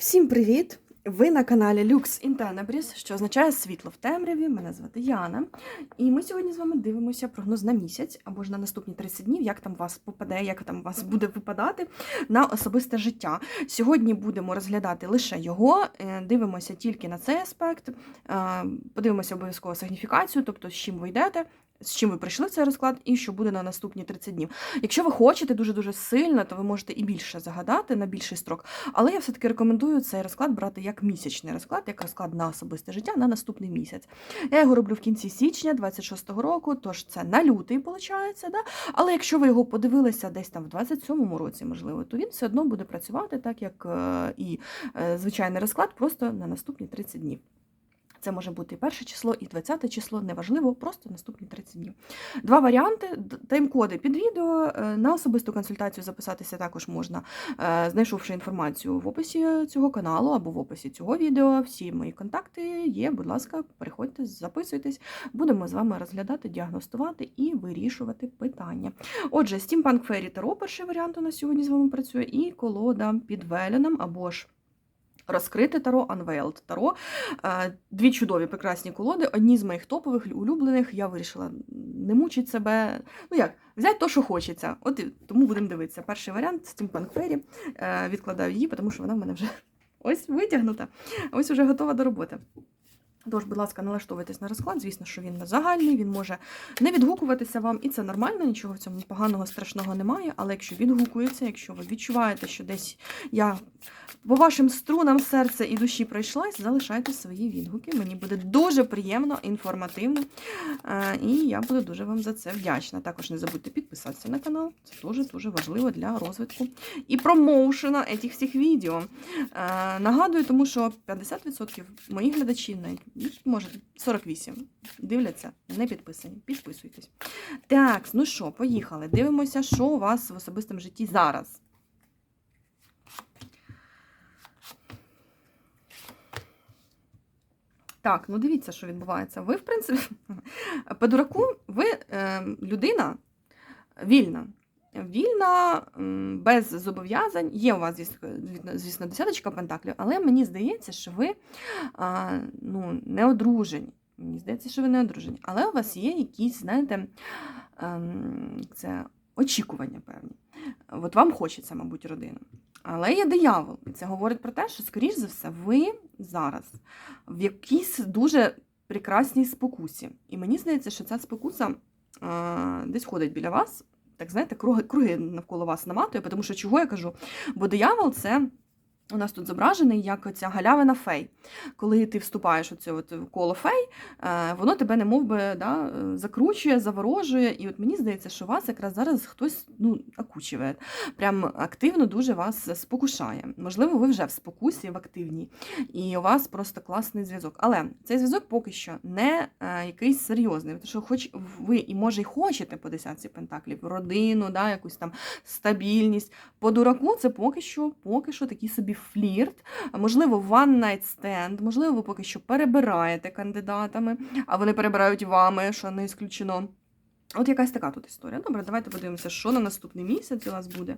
Всім привіт! Ви на каналі Lux in Tenebris, що означає світло в темряві. Мене звати Яна. І ми сьогодні з вами дивимося прогноз на місяць або ж на наступні 30 днів, як там вас попаде, як там вас буде випадати на особисте життя. Сьогодні будемо розглядати лише його, е, дивимося тільки на цей аспект, е, подивимося обов'язково сигніфікацію, тобто з чим ви йдете. З чим ви прийшли в цей розклад, і що буде на наступні 30 днів. Якщо ви хочете дуже дуже сильно, то ви можете і більше загадати на більший строк. Але я все-таки рекомендую цей розклад брати як місячний розклад, як розклад на особисте життя на наступний місяць. Я його роблю в кінці січня 26-го року, тож це на лютий, виходить, да? Але якщо ви його подивилися десь там в 27-му році, можливо, то він все одно буде працювати так, як е, і е, звичайний розклад, просто на наступні 30 днів. Це може бути і перше число, і 20 число, неважливо, просто наступні 30 днів. Два варіанти: тайм-коди під відео. е, На особисту консультацію записатися також можна, е, знайшовши інформацію в описі цього каналу або в описі цього відео. Всі мої контакти є. Будь ласка, переходьте, записуйтесь. Будемо з вами розглядати, діагностувати і вирішувати питання. Отже, Steampunk Fairy Tarot перший варіант у нас сьогодні з вами працює, і колода під Веленом або ж. Розкрите таро, Unveiled таро. Е, Дві чудові прекрасні колоди. Одні з моїх топових улюблених. Я вирішила не мучити себе. Ну як, взяти то, що хочеться. От тому будемо дивитися. Перший варіант Steampunk Fairy. Е, Відкладаю її, тому що вона в мене вже ось витягнута, ось вже готова до роботи. Тож, будь ласка, налаштовуйтесь на розклад. Звісно, що він не загальний, він може не відгукуватися вам, і це нормально, нічого в цьому поганого, страшного немає. Але якщо відгукується, якщо ви відчуваєте, що десь я по вашим струнам серця і душі пройшлась, залишайте свої відгуки. Мені буде дуже приємно, інформативно. Е, І я буду дуже вам за це вдячна. Також не забудьте підписатися на канал. Це дуже дуже важливо для розвитку і промоушена цих всіх відео. Е, Нагадую, тому що 50% моїх глядачів, навіть може 48, дивляться, не підписані. Підписуйтесь. Так, ну що, поїхали. Дивимося, що у вас в особистому житті зараз. Так, ну дивіться, що відбувається. Ви, в принципі, по дураку, ви е, людина вільна. Вільна, без зобов'язань. Є у вас, звісно, звісно, десяточка пентаклів, але мені здається, що ви ну, не одружені. Мені здається, що ви не одружені. Але у вас є якісь, знаєте, ем, це очікування певні. От вам хочеться, мабуть, родину. Але є диявол, і це говорить про те, що, скоріш за все, ви зараз в якійсь дуже прекрасній спокусі. І мені здається, що ця спокуса десь ходить біля вас, так знаєте, круги, круги навколо вас наматує, тому що чого я кажу? Бо диявол це. У нас тут зображений як оця галявина фей. Коли ти вступаєш у це от коло фей, е, воно тебе не мов би, да, закручує, заворожує. І от мені здається, що вас якраз зараз хтось ну, окучує, прям активно дуже вас спокушає. Можливо, ви вже в спокусі, в активній, і у вас просто класний зв'язок. Але цей зв'язок поки що не е, якийсь серйозний. Тому що, хоч ви і може й хочете по десятці пентаклів, родину, да, якусь там стабільність. По дураку це поки що, поки що такий собі флірт, можливо, one night stand, можливо, ви поки що перебираєте кандидатами, а вони перебирають вами, що не ісключено. От якась така тут історія. Добре, давайте подивимося, що на наступний місяць у вас буде.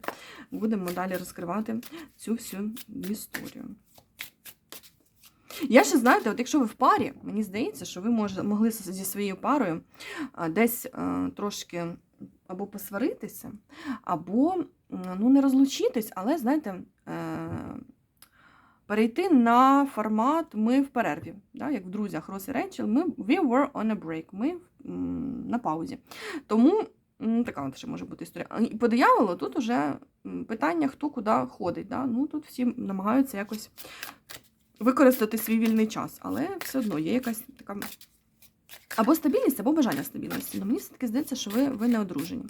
Будемо далі розкривати цю всю історію. Я ще знаєте, от якщо ви в парі, мені здається, що ви може, могли зі своєю парою десь а, трошки або посваритися, або ну, не розлучитись, але, знаєте, е, перейти на формат ми в перерві. Да? Як в друзях Рос і Рейчел, ми we were on a break, ми на паузі. Тому така от ще може бути історія. І по дияволу тут уже питання, хто куди ходить. Да? Ну, тут всі намагаються якось використати свій вільний час, але все одно є якась така. Або стабільність, або бажання стабільності. Ну, мені все-таки здається, що ви, ви не одружені.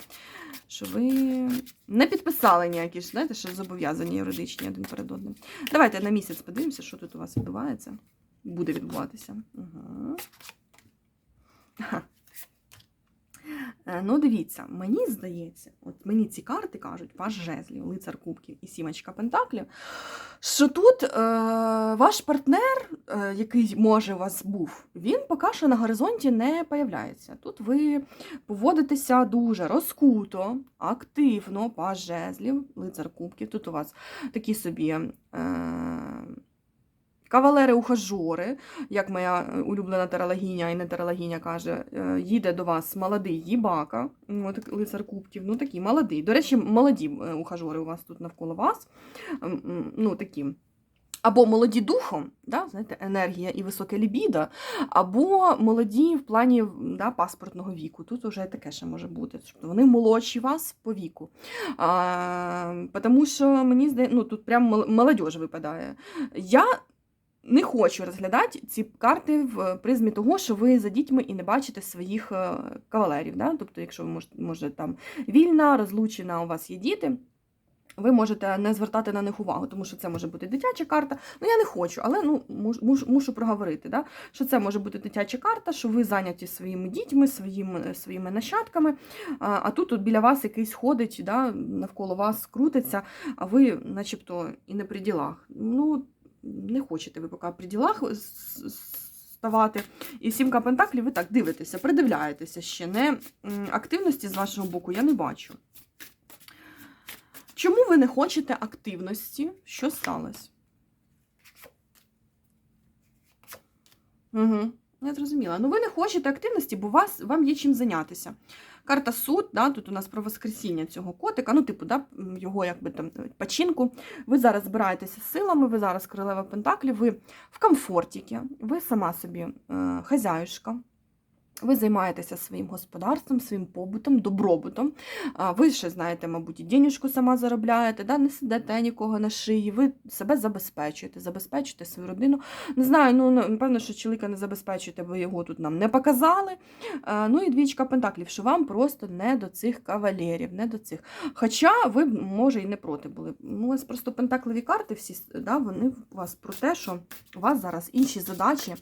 Що ви не підписали ніякі ж, знаєте, що зобов'язані юридичні один перед одним. Давайте на місяць подивимося, що тут у вас відбувається. Буде відбуватися. Угу. Е, Ну, дивіться, мені здається, от мені ці карти кажуть, ваш жезлів, лицар кубків і сімочка пентаклів, що тут е, ваш партнер, е, який може у вас був, він поки що на горизонті не появляється. Тут ви поводитеся дуже розкуто, активно, паж жезлів, лицар кубків. Тут у вас такі собі. Е, кавалери-ухажори, як моя е, улюблена тарологиня і не тарологиня каже, е, їде до вас молодий їбака, от лицар кубків, ну такий молодий. До речі, молоді е, ухажори у вас тут навколо вас. Ну, такі. Або молоді духом, да, знаєте, енергія і високе лібідо, або молоді в плані да, паспортного віку. Тут вже таке ще може бути. Тобто вони молодші вас по віку. А, тому що мені здається, ну тут прям мол- молодь випадає. Я не хочу розглядати ці карти в призмі того, що ви за дітьми і не бачите своїх е, кавалерів. Да? Тобто, якщо ви можете, може, там вільна, розлучена, у вас є діти. Ви можете не звертати на них увагу, тому що це може бути дитяча карта. Ну я не хочу, але ну муш, муш- мушу проговорити, да? що це може бути дитяча карта, що ви зайняті своїми дітьми, своїми, своїми нащадками. А, а тут, тут біля вас якийсь ходить, да? навколо вас крутиться, а ви, начебто, і не при ділах. Ну, не хочете ви поки при ділах с- ставати. І сімка пентаклів ви так дивитеся, придивляєтеся ще. Не активності з вашого боку я не бачу. Чому ви не хочете активності? Що сталося? Угу. Я зрозуміла. Ну, ви не хочете активності, бо вас, вам є чим зайнятися. Карта суд, да, тут у нас про воскресіння цього котика, ну, типу, да, його якби там починку. Ви зараз збираєтеся силами, ви зараз королева Пентаклів, ви в комфортіки, ви сама собі е, хазяюшка. Ви займаєтеся своїм господарством, своїм побутом, добробутом. Ви ще знаєте, мабуть, і денежку сама заробляєте, да? не сидите нікого на шиї, ви себе забезпечуєте, забезпечуєте свою родину. Не знаю, ну напевно, що чоловіка не забезпечуєте, бо його тут нам не показали. Ну і двічка пентаклів, що вам просто не до цих кавалерів, не до цих. Хоча ви, може, і не проти були. Ну, у вас просто пентакливі карти всі, да, вони у вас про те, що у вас зараз інші задачі.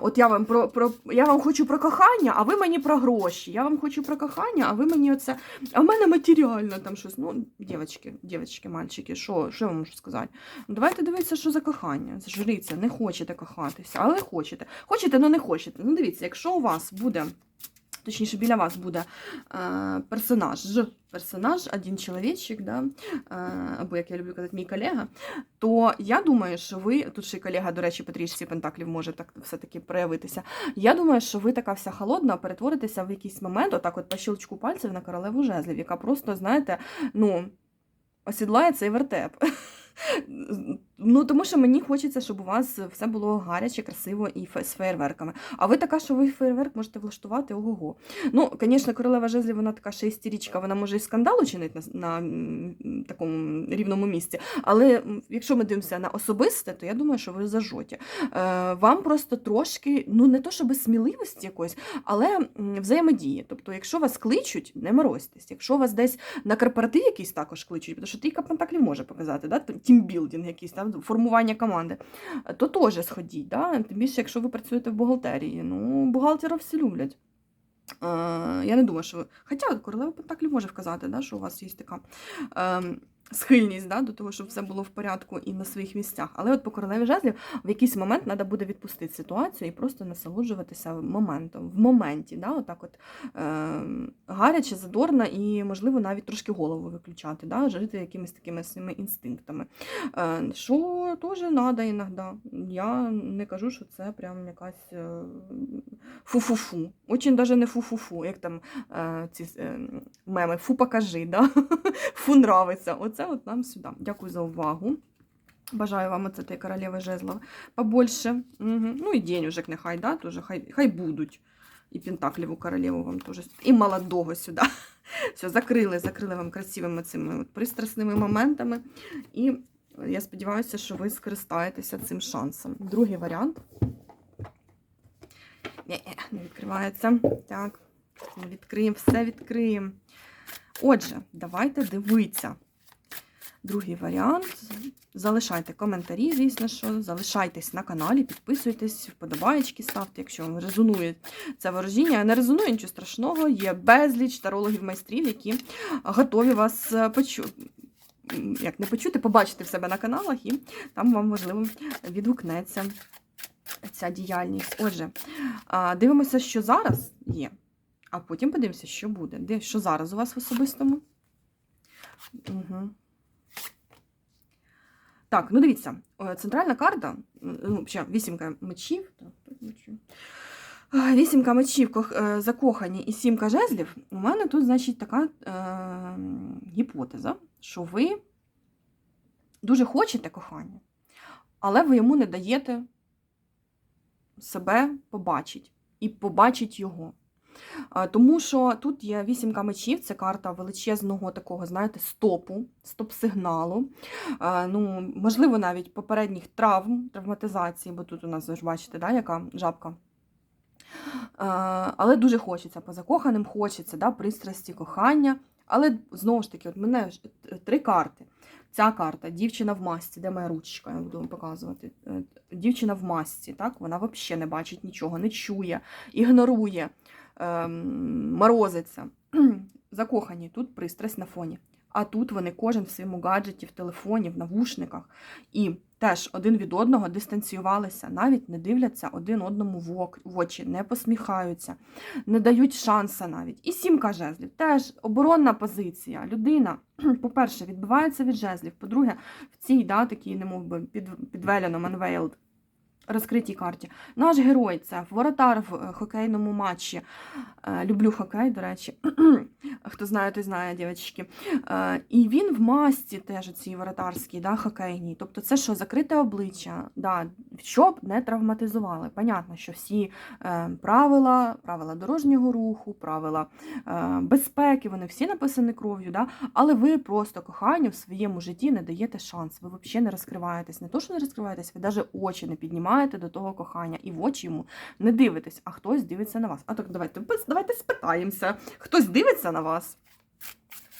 От я вам про, про я вам хочу про кохання, а ви мені про гроші. Я вам хочу про кохання, а ви мені оце. А в мене матеріально там щось. Ну, дівчатки, дівчатки, мальчики, що, що я вам можу сказати? Ну, Давайте дивитися, що за кохання. Жриця, не хочете кохатися, але хочете. Хочете, але не хочете. Ну, дивіться, якщо у вас буде. Точніше, біля вас буде е, персонаж, персонаж, один чоловічик, да, е, або як я люблю казати, мій колега, то я думаю, що ви, тут ще й колега, до речі, по трішці пентаклів може так все-таки проявитися. Я думаю, що ви така вся холодна, перетворитеся в якийсь момент, отак от по щелчку пальців на королеву жезлів, яка просто, знаєте, ну, осідлає цей вертеп. Ну, тому що мені хочеться, щоб у вас все було гаряче, красиво і з феєрверками. А ви така, що ви феєрверк можете влаштувати ого-го. Ну, звісно, королева жезлів, вона така ще істерічка, вона може і скандал учинити на, на такому рівному місці. Але якщо ми дивимося на особисте, то я думаю, що ви зажоті. Е, вам просто трошки, ну не то щоб сміливості якоїсь, але взаємодії. Тобто, якщо вас кличуть, не морозьтесь. Якщо вас десь на корпоратив якийсь також кличуть, тому що трійка пентаклів може показати, да? тімбілдинг якийсь формування команди, то теж сходіть. Да? Тим більше, якщо ви працюєте в бухгалтерії. Ну, бухгалтерів всі люблять. Е, я не думаю, що ви. Хоча королева Пентаклів може вказати, да, що у вас є така е, схильність да, до того, щоб все було в порядку і на своїх місцях. Але от по королеві жезлів в якийсь момент треба буде відпустити ситуацію і просто насолоджуватися моментом, в моменті. Да, отак от, е, гаряче, задорно і, можливо, навіть трошки голову виключати, да, жити якимись такими своїми інстинктами. Е, що теж треба іноді. Я не кажу, що це прям якась е, фу-фу-фу. Очень даже не фу-фу-фу, як там е, ці е, меми. Фу покажи, да? фу нравиться. Оце от нам сюди. Дякую за увагу. Бажаю вам оце tej королеви жезлов побольше. Угу. Ну і денежек нехай, да, тоже, хай, хай будуть. І Пентакліву королеву вам теж. І молодого сюди. Все, закрили, закрили вам красивими цими от пристрасними моментами. І я сподіваюся, що ви скористаєтеся цим шансом. Другий варіант. Ні, не відкривається. Так, відкриємо, все відкриємо. Отже, давайте дивитися. Другий варіант. Залишайте коментарі, звісно, що залишайтесь на каналі, підписуйтесь, вподобаєчки ставте, якщо вам резонує це ворожіння. Не резонує нічого страшного, є безліч тарологів-майстрів, які готові вас е, почути. Як не почути, побачити в себе на каналах, і там вам, можливо, відгукнеться ця діяльність. Отже, дивимося, що зараз є, а потім подивимося, що буде. Де, що зараз у вас в особистому? Угу. Так, ну дивіться, е, центральна карта, м, ну, ще вісімка мечів. Так, тут мечі. Вісімка мечів е, закохані і сімка жезлів. У мене тут, значить, така е, гіпотеза, що ви дуже хочете кохання, але ви йому не даєте себе побачити і побачить його. Тому що тут є вісімка мечів, це карта величезного такого, знаєте, стопу, стоп-сигналу. Ну, можливо, навіть попередніх травм, травматизації, бо тут у нас ви ж бачите, да, яка жабка. Але дуже хочеться по закоханим, хочеться да, пристрасті, кохання. Але знову ж таки, от мене три карти. Ця карта дівчина в масці, де моя ручка, я буду вам показувати. Е, Дівчина в масці, так? Вона взагалі не бачить нічого, не чує, ігнорує, морозиться. Закохані, тут пристрасть на фоні. А тут вони кожен в своєму гаджеті, в телефоні, в навушниках. І теж один від одного дистанціювалися, навіть не дивляться один одному в очі, не посміхаються, не дають шанса навіть. І сімка жезлів теж оборонна позиція. Людина, по-перше, відбивається від жезлів. По-друге, в цій да, такій, немов би, під, підвелено, unveiled, розкритій карті. Наш герой це воротар в е, хокейному матчі. Е, Люблю хокей, до речі. Хто знає, той знає, дівчатки. Е, І він в масці теж цій воротарській, да, хокейній. Тобто це що, закрите обличчя, да, щоб не травматизували. Понятно, що всі правила, правила дорожнього руху, правила безпеки, вони всі написані кров'ю, да, але ви просто коханню в своєму житті не даєте шанс. Ви взагалі не розкриваєтесь. Не то, що не розкриваєтесь, ви навіть очі не піднімаєте до того кохання і в очі йому не дивитесь, а хтось дивиться на вас. А так давайте, давайте спитаємося. Хтось дивиться на вас?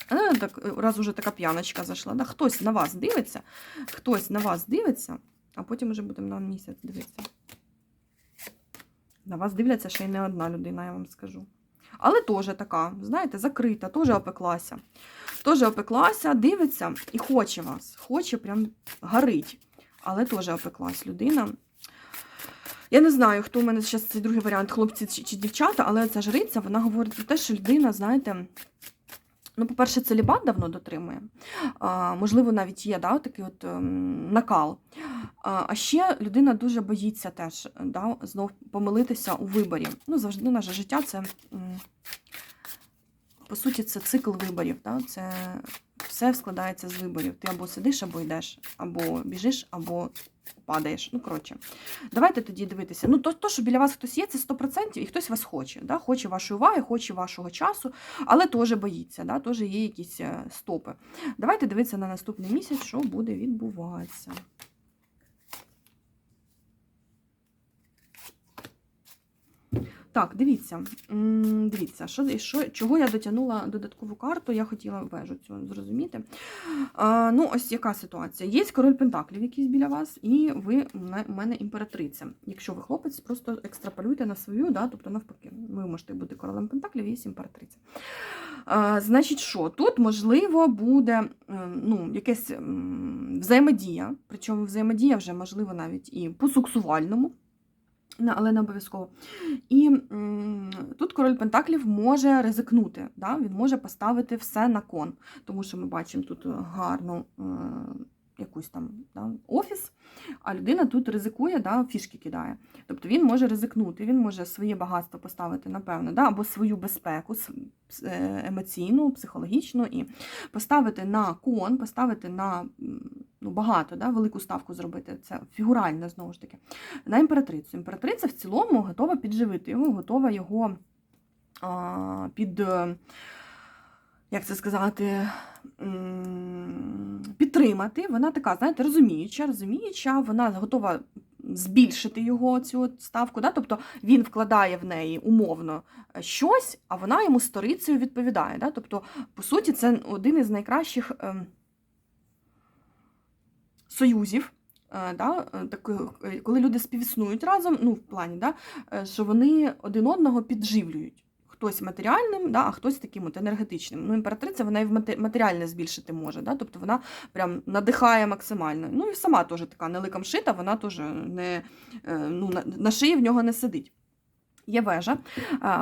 А, так, е, раз уже така п'яночка зайшла. Да? Хтось на вас дивиться, хтось на вас дивиться, а потім вже будемо на місяць дивитися. На вас дивляться ще й не одна людина, я вам скажу. Але теж така, знаєте, закрита, теж опеклася. Теж опеклася, дивиться і хоче вас. Хоче, прям горить. Але теж опеклась людина. Я не знаю, хто у мене зараз цей другий варіант, хлопці чи, чи дівчата, але ця жриця, вона говорить про те, що людина, знаєте, ну, по-перше, целібат давно дотримує. А, можливо, навіть є да, такий от ем, накал. А, ще людина дуже боїться теж да, знов помилитися у виборі. Ну, завжди наше життя це, по суті, це цикл виборів. Да? Це все складається з виборів. Ти або сидиш, або йдеш, або біжиш, або падаєш. Ну, коротше. Давайте тоді дивитися. Ну, то, то, що біля вас хтось є, це 100%, і хтось вас хоче. Да? Хоче вашої уваги, хоче вашого часу, але теж боїться, да? теж є якісь е, стопи. Давайте дивитися на наступний місяць, що буде відбуватися. Так, дивіться. Дивіться, що, що, чого я дотягнула додаткову карту, я хотіла вежу цю зрозуміти. А, ну, ось яка ситуація. Є король Пентаклів якийсь біля вас, і ви у мене- імператриця. Якщо ви хлопець, просто екстраполюйте на свою, да, тобто навпаки, ви можете бути королем Пентаклів, є імператриця. А, значить, що тут можливо буде е, ну, якась взаємодія, причому взаємодія вже можливо навіть і по сексуальному. Не- Але не обов'язково. І м, тут король Пентаклів може ризикнути, да? він може поставити все на кон, тому що ми бачимо тут гарну е, якусь там да, офіс, а людина тут ризикує, да, фішки кидає. Тобто він може ризикнути, він може своє багатство поставити, напевно, да, або свою безпеку е, емоційну, психологічну, і поставити на кон, поставити на ну, багато, да, велику ставку зробити. Це фігурально знову ж таки на імператрицю. Імператриця в цілому готова підживити його, готова його а, під, е, як це сказати, підтримати. Вона така, знаєте, розуміюча, розуміюча, вона готова збільшити його цю ставку. Да? Тобто він вкладає в неї умовно е, щось, а вона йому сторицею відповідає. Да? Тобто, по суті, це один із найкращих. Союзів, е, да, е, таких, е, коли люди співіснують разом, ну, в плані, да, що вони один одного підживлюють. Хтось матеріальним, да, а хтось таким от енергетичним. Ну, імператриця вона і матеріальне збільшити може, да, тобто вона прям надихає максимально. Ну і сама теж така не ликом шита, вона теж не, ну, на, шиї в нього не сидить. Є вежа.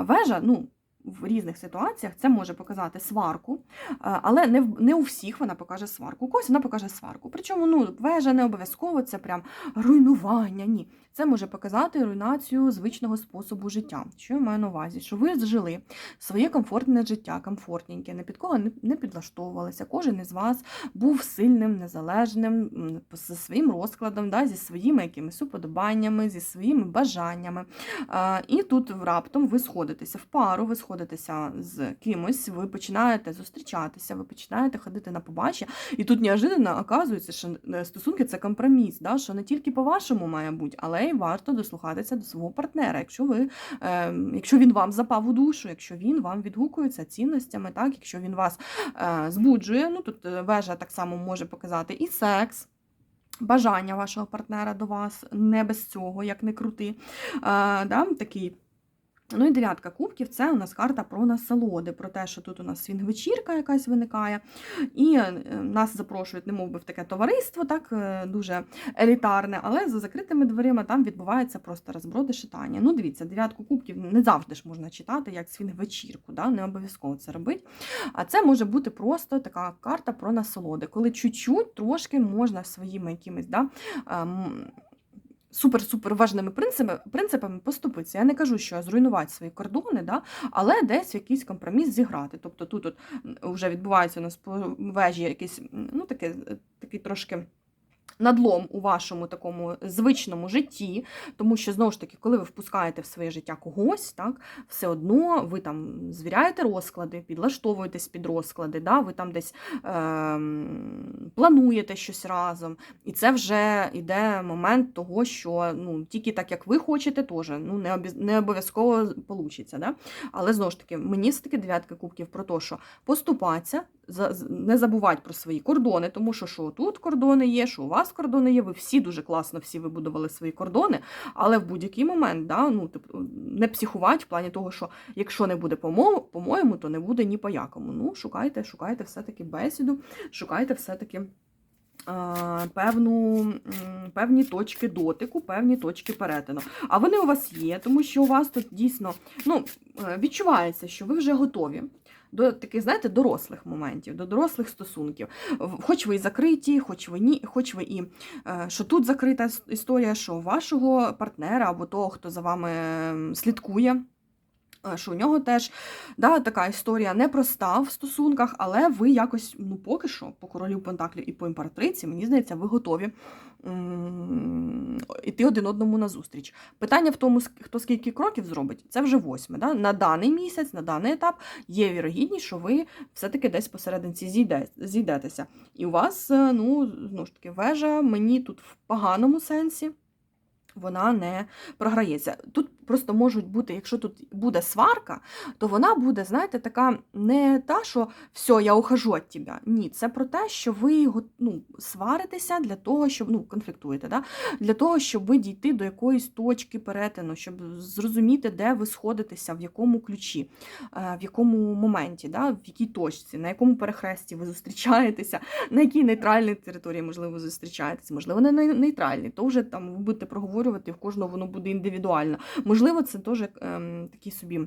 Вежа, ну, в різних ситуаціях це може показати сварку, е, але не, не у всіх вона покаже сварку. У когось вона покаже сварку. Причому ну, вежа не обов'язково це прям руйнування. Ні. Це може показати руйнацію звичного способу життя. Що я маю на увазі? Що ви жили своє комфортне життя, комфортненьке, ні під кого не, не підлаштовувалися. Кожен із вас був сильним, незалежним, зі своїм розкладом, да, зі своїми якимись уподобаннями, зі своїми бажаннями. І тут раптом ви сходитеся в пару, ви сходитеся з кимось, ви починаєте зустрічатися, ви починаєте ходити на побачення. І тут неожиданно оказується, що е, стосунки це компроміс, да, що не тільки по-вашому має бути, але й варто дослухатися до свого партнера. Якщо ви, е, якщо він вам запав у душу, якщо він вам відгукується цінностями, так, якщо він вас е, збуджує, ну тут е, вежа так само може показати і секс. Бажання вашого партнера до вас не без цього, як не крути. Е, да, такий Ну і дев'ятка кубків це у нас карта про насолоди, про те, що тут у нас свінг-вечірка якась виникає, і е, нас запрошують, немов би в таке товариство, так е, дуже елітарне, але за закритими дверима там відбувається просто розброд і шитання. Ну, дивіться, дев'ятку кубків не завжди ж можна читати, як свінг-вечірку, да? не обов'язково це робити. А це може бути просто така карта про насолоди, коли чуть-чуть трошки можна своїми якимись. Да, ем, Супер-супер важними принципами, принципами поступитися. Я не кажу, що зруйнувати свої кордони, да, але десь якийсь компроміс зіграти. Тобто тут от вже відбувається у нас по вежі якийсь, ну, таке, такий трошки. Надлом у вашому такому звичному житті, тому що знову ж таки, коли ви впускаєте в своє життя когось, так все одно ви там звіряєте розклади, підлаштовуєтесь під розклади, да, ви там десь ем, плануєте щось разом, і це вже йде момент того, що ну тільки так, як ви хочете, теж ну не не обов'язково получиться. Да? Але знову ж таки, мені все таки дев'ятка кубків про те, що поступатися, не забувати про свої кордони, тому що що тут кордони є, що у вас кордони є. Ви всі дуже класно всі вибудували свої кордони, але в будь-який момент да, ну, типу, не психувати в плані того, що якщо не буде по-мо- по-моєму, то не буде ні по якому. Ну, шукайте, шукайте все-таки бесіду, шукайте все-таки. е, Певну, певні точки дотику, певні точки перетину. А вони у вас є, тому що у вас тут дійсно ну, е, відчувається, що ви вже готові до таких, знаєте, дорослих моментів, до дорослих стосунків. Хоч ви і закриті, хоч ви ні, хоч ви і е, що тут закрита історія, що вашого партнера або того, хто за вами слідкує. Е, Що у нього теж да, така історія непроста в стосунках, але ви якось, ну поки що, по королю Пентаклів і по імператриці, мені здається, ви готові м, іти один одному на зустріч. Питання в тому, хто скільки кроків зробить, це вже восьме. Да? На даний місяць, на даний етап є вірогідність, що ви все-таки десь посерединці зійде, зійдетеся. І у вас, е, ну, знову ж таки, вежа мені тут в поганому сенсі. Вона не програється. Тут просто можуть бути, якщо тут буде сварка, то вона буде, знаєте, така не та, що все, я ухожу від тебе. Ні, це про те, що ви ну, сваритеся для того, щоб ну, конфліктуєте, да? для того, щоб ви дійти до якоїсь точки перетину, щоб зрозуміти, де ви сходитеся, в якому ключі, е, в якому моменті, да? в якій точці, на якому перехресті ви зустрічаєтеся, на якій нейтральній території, можливо, ви зустрічаєтесь, можливо, не нейтральній, то вже там ви будете проговорювати, в кожного воно буде індивідуально. Можливо, це теж ем, такий собі.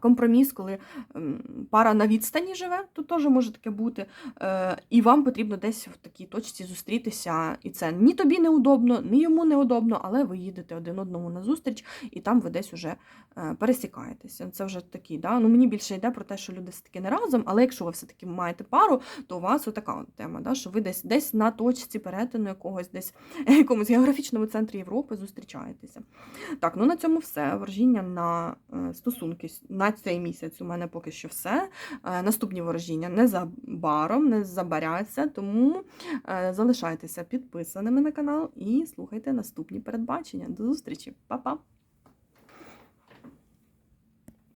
Компроміс, коли ем, пара на відстані живе, то теж може таке бути. Е, і вам потрібно десь в такій точці зустрітися. І це ні тобі неудобно, ні йому неудобно, але ви їдете один одному на зустріч, і там ви десь уже е, пересікаєтеся. Це вже такі, да? ну мені більше йде про те, що люди все-таки не разом, але якщо ви все-таки маєте пару, то у вас отака от тема, да? що ви десь десь на точці перетину якогось, десь якомусь географічному центрі Європи зустрічаєтеся. Так, ну на цьому все. Ворожіння на е, стосунки на цей місяць у мене поки що все. Е, Наступні ворожіння незабаром, не забаряться, тому е, залишайтеся підписаними на канал і слухайте наступні передбачення. До зустрічі, Па-па!